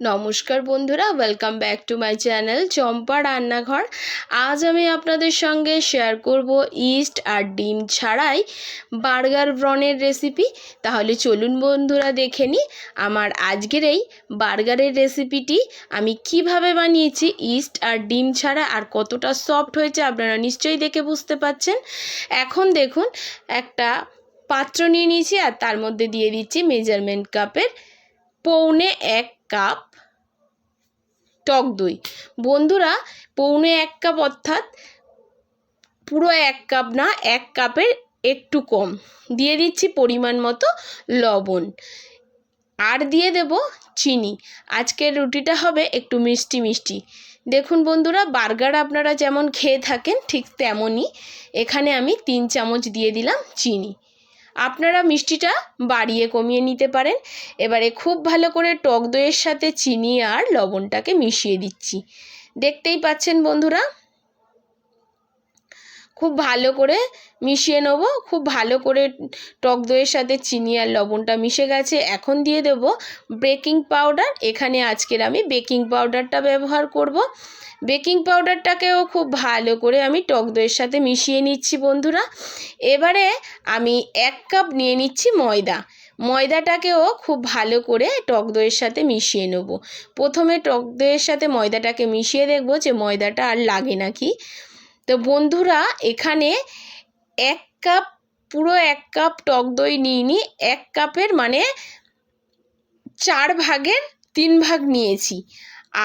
নমস্কার বন্ধুরা welcome back to my channel Champa Rannaghar. আজ আমি আপনাদের সঙ্গে শেয়ার করব ইস্ট আর ডিম ছাড়াই বার্গার ব্রনের রেসিপি তাহলে চলুন বন্ধুরা, দেখে নিই আমার আজকের এই বার্গারের রেসিপিটি আমি কীভাবে বানিয়েছি ইস্ট আর ডিম ছাড়া আর কতটা সফট হয়েছে আপনারা নিশ্চয়ই দেখে বুঝতে পাচ্ছেন। এখন দেখুন, একটা পাত্র নিয়ে নিয়েছি আর তার মধ্যে দিয়ে দিচ্ছি মেজারমেন্ট কাপের পৌনে এক কাপ টক দই। বন্ধুরা, পৌনে এক কাপ অর্থাৎ পুরো এক কাপ না, এক কাপের একটু কম। দিয়ে দিচ্ছি পরিমাণ মতো লবণ। আর দিয়ে দেব চিনি। আজকের রুটিটা হবে একটু মিষ্টি মিষ্টি। দেখুন বন্ধুরা, বার্গার আপনারা যেমন খেয়ে থাকেন ঠিক তেমনই এখানে আমি তিন চামচ দিয়ে দিলাম চিনি। আপনারা মিষ্টিটা বাড়িয়ে কমিয়ে নিতে পারেন। এবারে খুব ভালো করে টক দইয়ের সাথে চিনি আর লবণটাকে মিশিয়ে দিচ্ছি। দেখতেই পাচ্ছেন বন্ধুরা খুব ভালো করে মিশিয়ে নেব। খুব ভালো করে টক দইয়ের সাথে চিনি আর লবণটা মিশে গেছে। এখন দিয়ে দেব বেকিং পাউডার। এখানে আজকের আমি বেকিং পাউডারটা ব্যবহার করব। বেকিং পাউডারটাকেও খুব ভালো করে আমি টক দইয়ের সাথে মিশিয়ে নিচ্ছি বন্ধুরা। এবারে আমি এক কাপ নিয়ে নিচ্ছি ময়দা। ময়দাটাকেও খুব ভালো করে টক দইয়ের সাথে মিশিয়ে নেব। প্রথমে টক দইয়ের সাথে ময়দাটাকে মিশিয়ে দেখব যে ময়দাটা আর লাগে নাকি। তো বন্ধুরা, এখানে এক কাপ, পুরো এক কাপ টক দই নিইনি এক কাপের মানে চার ভাগের তিন ভাগ নিয়েছি।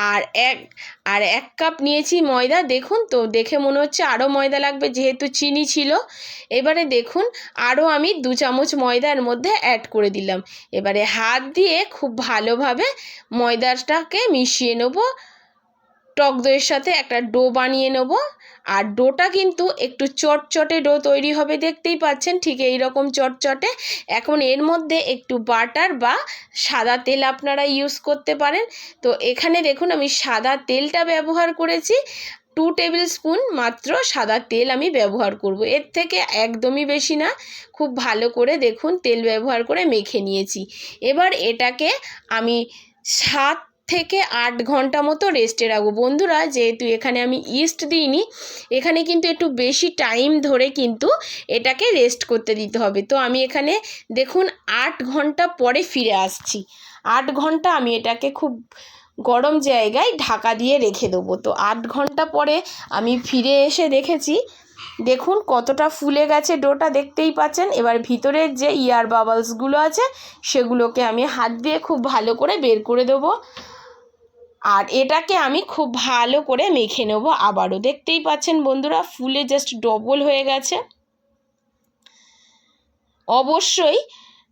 আর এক আর এক কাপ নিয়েছি ময়দা। দেখুন তো, দেখে মনে হচ্ছে আরও ময়দা লাগবে, যেহেতু চিনি ছিল। এবারে দেখুন আরও আমি দু চামচ ময়দার মধ্যে অ্যাড করে দিলাম। এবারে হাত দিয়ে খুব ভালোভাবে ময়দাটাকে মিশিয়ে নেব। টক দইয়ের সাথে একটা ডো বানিয়ে নেব। আর ডোটা কিন্তু একটু চটচটে ডো তৈরি হবে, দেখতেই পাচ্ছেন, ঠিক এই রকম চটচটে। এখন এর মধ্যে একটু বাটার বা সাদা তেল আপনারা ইউজ করতে পারেন। তো এখানে দেখুন, আমি সাদা তেলটা ব্যবহার করেছি। টু টেবিল স্পুন মাত্র সাদা তেল আমি ব্যবহার করব। এর থেকে একদমই বেশি না, খুব ভালো করে দেখুন, তেল ব্যবহার করে মেখে নিয়েছি। এবার এটাকে আমি সাত থেকে আট ঘণ্টা মতো রেস্টে রাখব। বন্ধুরা, যেহেতু এখানে আমি ইস্ট দিইনি, এখানে কিন্তু একটু বেশি টাইম ধরে কিন্তু এটাকে রেস্ট করতে দিতে হবে। তো আমি এখানে দেখুন আট ঘণ্টা পরে ফিরে আসছি। আট ঘণ্টা আমি এটাকে খুব গরম জায়গায় ঢাকা দিয়ে রেখে দেবো। তো আট ঘণ্টা পরে আমি ফিরে এসে দেখেছি, দেখুন কতটা ফুলে গেছে ডোটা, দেখতেই পাচ্ছেন? এবার ভিতরের যে ইয়ার বাবলসগুলো আছে, সেগুলোকে আমি হাত দিয়ে খুব ভালো করে বের করে দেবো। আর এটাকে আমি খুব ভালো করে মেখে নেব আবারও। দেখতেই পাচ্ছেন বন্ধুরা, ফুলে জাস্ট ডবল হয়ে গেছে। অবশ্যই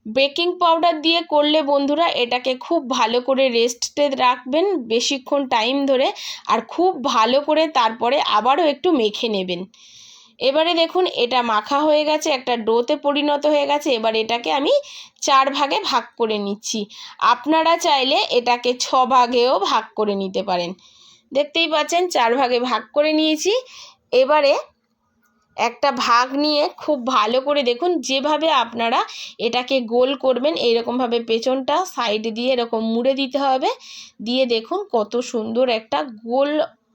বেকিং পাউডার দিয়ে করলে বন্ধুরা এটাকে খুব ভালো করে রেস্টে রাখবেন বেশিক্ষণ টাইম ধরে, আর খুব ভালো করে তারপরে আবারও একটু মেখে নেবেন। এবারে দেখুন, এটা মাখা হয়ে গেছে, একটা ডোতে পরিণত হয়ে গেছে, এবার এটাকে আমি চার ভাগে ভাগ করে নিচ্ছি। আপনারা চাইলে এটাকে ছ ভাগেও ভাগ করে নিতে পারেন। দেখতেই পাচ্ছেন, চার ভাগে ভাগ করে নিয়েছি। এবারে একটা ভাগ নিয়ে খুব ভালো করে দেখুন, যেভাবে আপনারা এটাকে গোল করবেন, এইরকমভাবে পেছনটা সাইড দিয়ে এরকম মুড়ে দিতে হবে। দিয়ে দেখুন কত সুন্দর একটা গোল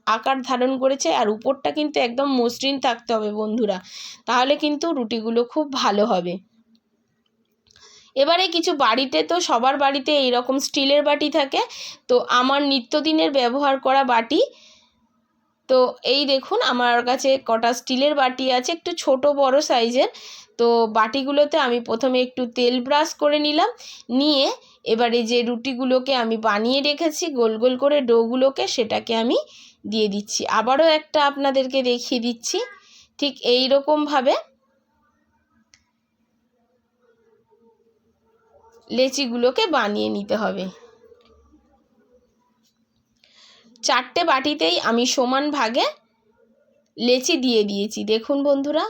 আকার ধারণ করেছে আর উপরটা কিন্তু একদম মসৃণ থাকতে হবে বন্ধুরা। তাহলে কিন্তু রুটিগুলো খুব ভালো হবে। এবারে কিছু বাড়িতে তো সবার বাড়িতে এই রকম স্টিলের বাটি থাকে। তো আমার নিত্যদিনের ব্যবহার করা বাটি। তো এই দেখুন, আমার কাছে কটা স্টিলের বাটি আছে, একটু ছোট বড় সাইজের। তো বাটিগুলোতে আমি প্রথমে একটু তেল ব্রাশ করে নিলাম। নিয়ে এবারে যে রুটিগুলোকে আমি বানিয়ে রেখেছি, গোল গোল করে ডোগুলোকে সেটাকে আমি দিয়ে দিচ্ছি। আবারও একটা আপনাদেরকে দেখিয়ে দিচ্ছি। ঠিক এই রকমভাবে লেচিগুলোকে বানিয়ে নিতে হবে। চারটে বাটিতেই আমি সমান ভাগে লেচি দিয়ে দিয়েছি। দেখুন বন্ধুরা,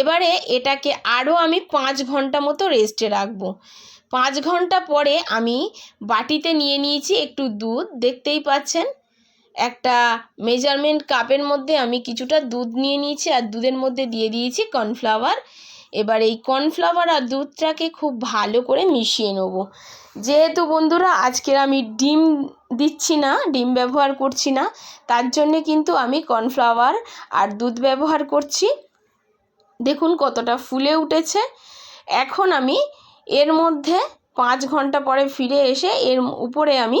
এবারে এটাকে আরও আমি পাঁচ ঘণ্টা মতো রেস্টে রাখব। পাঁচ ঘণ্টা পরে আমি বাটিতে নিয়ে নিয়েছি একটু দুধ। দেখতেই পাচ্ছেন একটা মেজারমেন্ট কাপের মধ্যে আমি কিছুটা দুধ নিয়ে নিয়েছি আর দুধের মধ্যে দিয়ে দিয়েছি কর্নফ্লাওয়ার এবার এই কর্নফ্লাওয়ার আর দুধটাকে খুব ভালো করে মিশিয়ে নেব। যেহেতু বন্ধুরা, আজকের আমি ডিম দিচ্ছি না, ডিম ব্যবহার করছি না, তার জন্যে কিন্তু আমি কর্নফ্লাওয়ার আর দুধ ব্যবহার করছি। দেখুন কতটা ফুলে উঠেছে। এখন আমি এর মধ্যে পাঁচ ঘণ্টা পরে ফিরে এসে এর উপরে আমি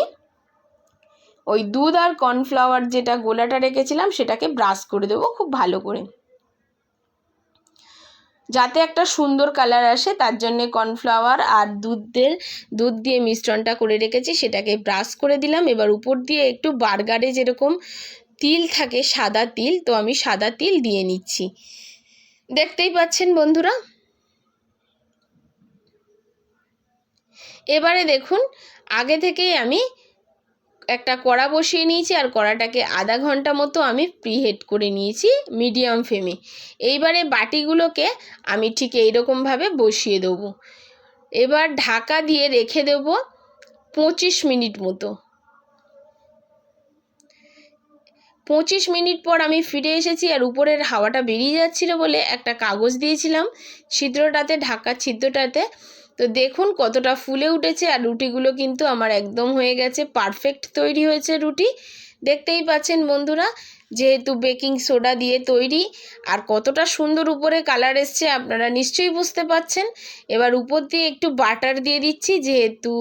ওই দুধ আর কর্নফ্লাওয়ার যেটা গোলাটা রেখেছিলাম, সেটাকে ব্রাশ করে দেবো খুব ভালো করে। যাতে একটা সুন্দর কালার আসে, তার জন্যে কর্নফ্লাওয়ার আর দুধের, দুধ দিয়ে মিশ্রণটা করে রেখেছি, সেটাকে ব্রাশ করে দিলাম। এবার উপর দিয়ে একটু বার্গারে যেরকম তিল থাকে, সাদা তিল, তো আমি সাদা তিল দিয়ে নিচ্ছি। দেখতেই পাচ্ছেন বন্ধুরা? এবারে দেখুন, আগে থেকেই আমি একটা কড়া বসিয়ে নিয়েছি আর কড়াটাকে আধা ঘণ্টা মতো আমি প্রিহেট করে নিয়েছি মিডিয়াম ফ্লেমে এইবারে বাটিগুলোকে আমি ঠিক এইরকমভাবে বসিয়ে দেবো। এবার ঢাকা দিয়ে রেখে দেবো পঁচিশ মিনিট মতো। পঁচিশ মিনিট পর আমি ফিরে এসেছি আর উপরের হাওয়াটা বেরিয়ে যাচ্ছিল বলে একটা কাগজ দিয়েছিলাম। ছিদ্রটাতে ঢাকা ছিদ্রটাতে তো দেখুন কতটা ফুলে উঠেছে আর রুটিগুলো কিন্তু আমার একদম হয়ে গেছে পারফেক্ট তৈরি হয়েছে রুটি। দেখতেই পাচ্ছেন বন্ধুরা, যেহেতু বেকিং সোডা দিয়ে তৈরি আর কতটা সুন্দর উপরে কালার এসছে আপনারা নিশ্চয়ই বুঝতে পাচ্ছেন। এবার উপর দিয়ে একটু বাটার দিয়ে দিচ্ছি, যেহেতু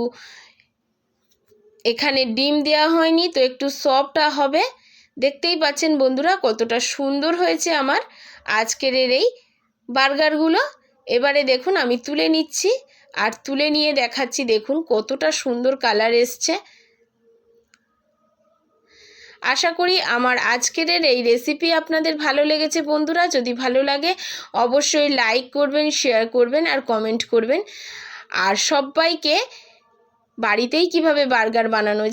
এখানে ডিম দেওয়া হয়নি তো একটু সফট হবে। দেখতেই পাচ্ছেন বন্ধুরা কতটা সুন্দর হয়েছে আমার আজকের এই বার্গারগুলো এবারে দেখুন আমি তুলে নিচ্ছি। আর তুলে নিয়ে দেখাচ্ছি, দেখুন কতটা সুন্দর কালার এসছে। আশা করি আমার আজকের এই রেসিপি আপনাদের ভালো লেগেছে বন্ধুরা, যদি ভালো লাগে অবশ্যই লাইক করবেন শেয়ার করবেন আর কমেন্ট করবেন। আর সবাইকে বাড়িতেই কীভাবে বার্গার বানানো